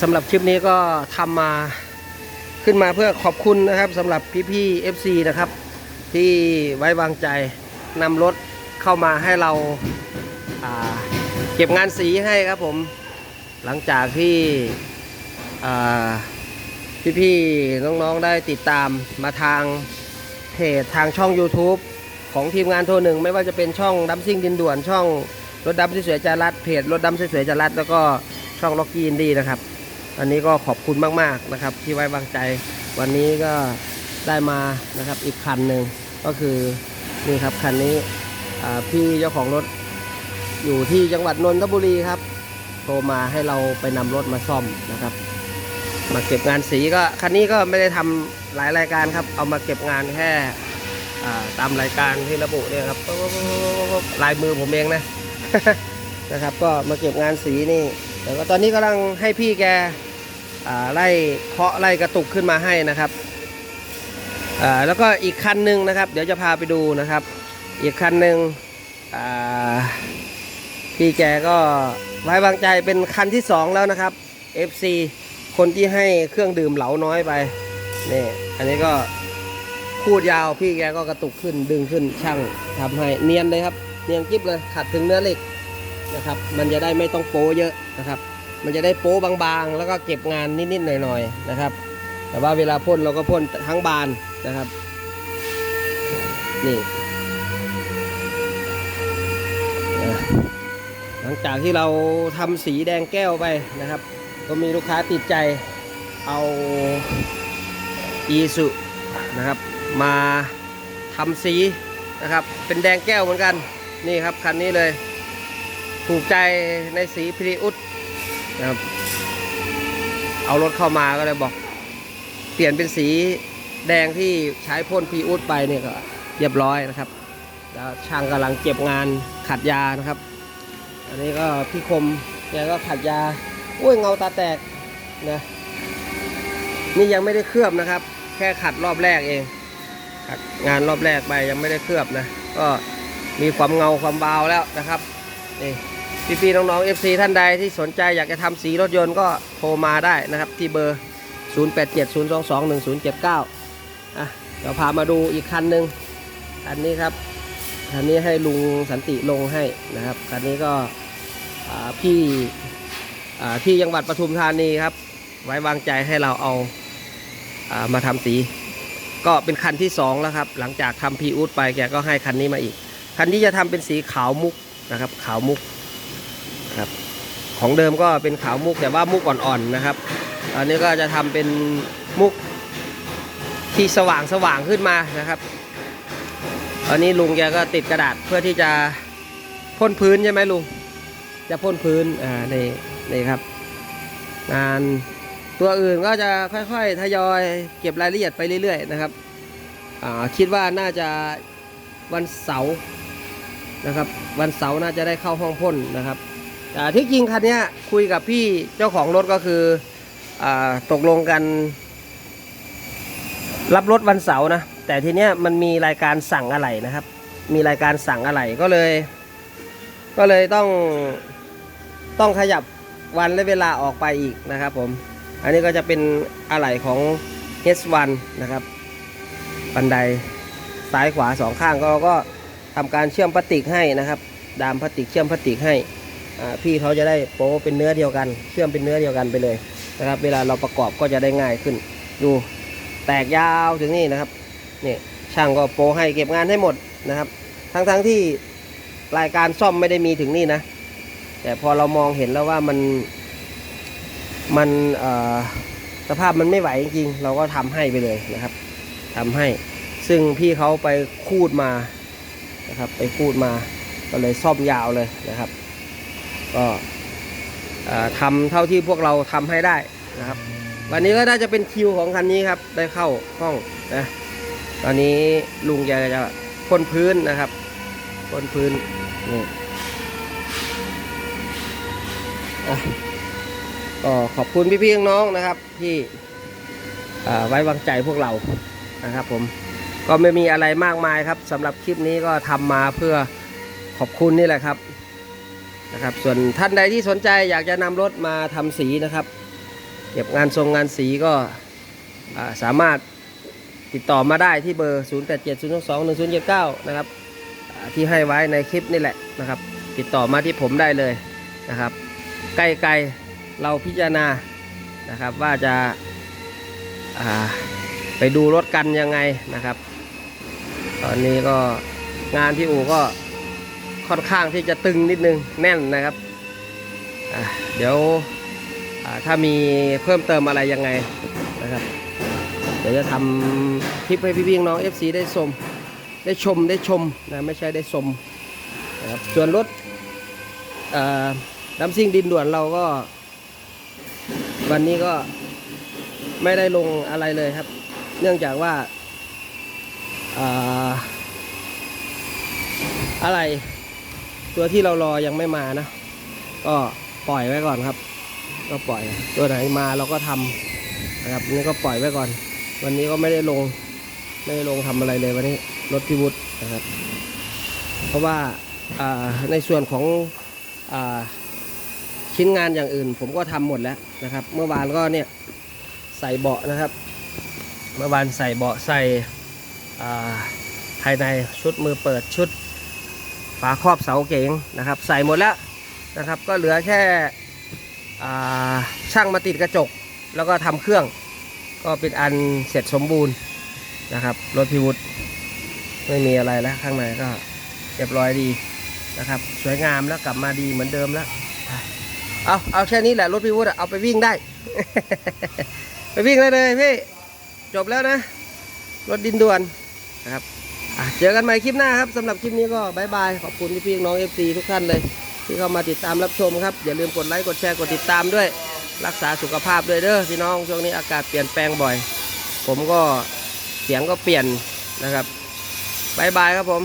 สำหรับคลิปนี้ก็ทำมาขึ้นมาเพื่อขอบคุณนะครับสำหรับพี่ๆ FC นะครับ ที่ไว้วางใจนำรถเข้ามาให้เราาเก็บงานสีให้ครับผมหลังจากที่อ่พี่ๆ น้องๆ ได้ติดตามมาทางเพจทางช่อง YouTube ของทีมงานโทรหนึ่งไม่ว่าจะเป็นช่องดัมซิ่งดินด่วนช่องรถดำสวยๆจารัดเพจรถดำสวยๆจารัดแล้วก็ ช่องล็อกกี้อินดี้นะครับ อันนี้ก็ขอบคุณมากๆนะครับ ที่ไว้วางใจ วันนี้ก็ได้มานะครับอีกคันหนึ่งก็คือนี่ครับคันนี้พี่เจ้าของรถอยู่ที่จังหวัดนนทบุรีครับโทรมาให้เราไปนำรถมาซ่อมนะครับ มาเก็บงานสีก็คันนี้ก็ไม่ได้ทำหลายรายการครับ เอามาเก็บงานแค่ตามรายการที่ระบุเนี่ยครับลายมือผมเองนะนะครับ ก็มาเก็บงานสีนี่ แต่ก็ตอนนี้กำลังให้พี่แกไล่เคาะไล่กระตุกขึ้นมาให้นะครับแล้วก็อีกคันหนึ่งนะครับ เดี๋ยวจะพาไปดูนะครับ อีกคันหนึ่งพี่แกก็ไว้วางใจเป็นคันที่สองแล้วนะครับ FC คนที่ให้เครื่องดื่มเหลาน้อยไปนี่อันนี้ก็พูดยาวพี่แกก็กระตุกขึ้นดึงขึ้นช่างทำให้เนียนเลยครับ เนียนกิ๊บเลยขัดถึงเนื้อเหล็ก นะครับ มันจะได้ไม่ต้องโป๊เยอะนะครับ มันจะได้โป๊บางๆ แล้วก็เก็บงานนิดๆหน่อยๆนะครับ แต่ว่าเวลาพ่นเราก็พ่นทั้งบานนะครับ นี่หลังจากที่เราทำสีแดงแก้วไปนะครับ ก็มีลูกค้าติดใจเอาอีสุนะครับ มาทำสีนะครับ เป็นแดงแก้วเหมือนกันนี่ครับคันนี้เลย ถูกใจในสีพรีอุดนะครับเอารถเข้ามาก็เลยบอก เปลี่ยนเป็นสีแดงที่ใช้พ่นพรีอุดไปเนี่ยก็เรียบร้อยนะครับแล้วช่างกำลังเก็บงานขัดยานะครับ อันนี้ก็พี่คมแกก็ขัดยาอุ้ยเงาตาแตกนะนี่ยังไม่ได้เคลือบนะครับ แค่ขัดรอบแรกเองขัดงานรอบแรกไปยังไม่ได้เคลือบนะ ก็มีความเงาความเบาแล้วนะครับ นี่พี่ๆน้องๆ FC ท่านใดที่สนใจอยากจะทำสีรถยนต์ก็โทรมาได้นะครับ ที่เบอร์ 0870221079อะเดี๋ยวพามาดูอีกคันหนึ่งคันนี้ครับ คันนี้ให้ลุงสันติลงให้นะครับ คันนี้ก็พี่ที่จังหวัดปทุมธานีครับ ไว้วางใจให้เราเอาอามาทำสี ก็เป็นคันที่สองแล้วครับ หลังจากทำพีอูดไปแกก็ให้คันนี้มาอีก คันที่จะทำเป็นสีขาวมุก นะครับ ขาวมุกครับของเดิมก็เป็นขาวมุกแต่ว่ามุกอ่อนๆนะครับ อันนี้ก็จะทำเป็นมุกที่สว่างสว่างขึ้นมานะครับตอนนี้ลุงแกก็ติดกระดาษเพื่อที่จะพ่นพื้นใช่ไหมลุงจะพ่นพื้นอ่านี่นี่ครับ งานตัวอื่นก็จะค่อยๆทยอยเก็บรายละเอียดไปเรื่อย ๆ นะครับคิดว่าน่าจะวันเสาร์ นะครับ วันเสาร์น่าจะได้เข้าห้องพ่นนะครับแต่ที่จริงคันนี้คุยกับพี่เจ้าของรถก็คืออตกลงกัน รับรถวันเสาร์นะ แต่ทีเนี้ยมันมีรายการสั่งอะไรนะครับ มีรายการสั่งอะไรก็เลย ก็เลยต้องต้องขยับวันและเวลาออกไปอีกนะครับผม อันนี้ก็จะเป็นอะไหล่ของ H1 นะครับ บันไดซ้ายขวาสองข้างก็ก็ ทำการเชื่อมพลาสติกให้นะครับ ดามพลาสติกเชื่อมพลาสติกให้พี่เขาจะได้โป๊เป็นเนื้อเดียวกัน เชื่อมเป็นเนื้อเดียวกันไปเลยนะครับ เวลาเราประกอบก็จะได้ง่ายขึ้น ดูแตกยาวถึงนี่นะครับนี่ช่างก็โปให้เก็บงานให้หมดนะครับ ทั้งๆทที่รายการซ่อมไม่ได้มีถึงนี่นะ แต่พอเรามองเห็นแล้วว่ามันมันสภาพมันไม่ไหวจริงๆเราก็ทำให้ไปเลยนะครับทำให้ซึ่งพี่เขาไปคูดมา นะครับ ไปคูดมาก็เลยซ่อมยาวเลยนะครับ ก็ทำเท่าที่พวกเราทำให้ได้นะครับ วันนี้ก็น่าจะเป็นคิวของคันนี้ครับ ได้เข้าห้องนะตอนนี้ลุงแกจะพ่นพื้นนะครับพ่นพื้นนี่ก็ขอบคุณพี่ๆน้องๆนะครับ ที่ไว้วางใจพวกเรานะครับผม ก็ไม่มีอะไรมากมายครับสำหรับคลิปนี้ก็ทำมาเพื่อขอบคุณนี่แหละครับนะครับ ส่วนท่านใดที่สนใจอยากจะนำรถมาทำสีนะครับ เก็บงานทรงงานสีก็สามารถติดต่อมาได้ที่เบอร์ 0 8 7 0 2 1 0 7 9 นะครับที่ให้ไว้ในคลิปนี่แหละนะครับ ติดต่อมาที่ผมได้เลยนะครับ ใกล้ๆเราพิจารณานะครับว่าจะาไปดูรถกันยังไงนะครับ ตอนนี้ก็งานที่อู่ก็ค่อนข้างที่จะตึงนิดนึงแน่นนะครับ เดี๋ยวถ้ามีเพิ่มเติมอะไรยังไงนะครับ เดี๋ยวจะทำคลิปให้พี่ๆน้อง FC ได้ชม ได้ชมได้ชมนะไม่ใช่ได้ชมนะครับส่วนรถน้ำซิ่งดินด่วนเราก็ วันนี้ก็ไม่ได้ลงอะไรเลยครับ เนื่องจากว่า อะไร ตัวที่เรารอยังไม่มานะ ก็ปล่อยไว้ก่อนครับ ก็ปล่อย ตัวไหนมาเราก็ทำนะครับนี่ก็ปล่อยไว้ก่อน วันนี้ก็ไม่ได้ลง ไม่ได้ลงทำอะไรเลยวันนี้รถพิวุฒนะครับ เพราะว่าในส่วนของอชิ้นงานอย่างอื่น ผมก็ทำหมดแล้วนะครับ เมื่อวานก็เนี่ยใส่เบาะนะครับ เมื่อวานใส่เบาะใส่ ภายในชุดมือเปิดชุดฝาครอบเสาเก๋งนะครับ ใส่หมดแล้วนะครับ ก็เหลือแค่ช่างมาติดกระจก แล้วก็ทำเครื่องก็เป็นอันเสร็จสมบูรณ์นะครับรถพิวุฒไม่มีอะไรแล้วข้างในก็เรียบร้อยดีนะครับ สวยงามแล้วกลับมาดีเหมือนเดิมแล้วเอาเอาแค่นี้แหละรถพิวุฒเอาไปวิ่งได้ ไปวิ่งได้เลยพี่จบแล้วนะ รถดินด่วน นะครับเจอกันใหม่คลิปหน้าครับสำหรับคลิปนี้ก็บายบายขอบคุณพี่ๆน้อง FC ทุกท่านเลย ที่เข้ามาติดตามรับชมครับ อย่าลืมกดไลค์กดแชร์กดติดตามด้วย รักษาสุขภาพด้วยเด้อพี่น้องช่วงนี้อากาศเปลี่ยนแปลงบ่อย ผมก็เสียงก็เปลี่ยนนะครับบายบายครับผม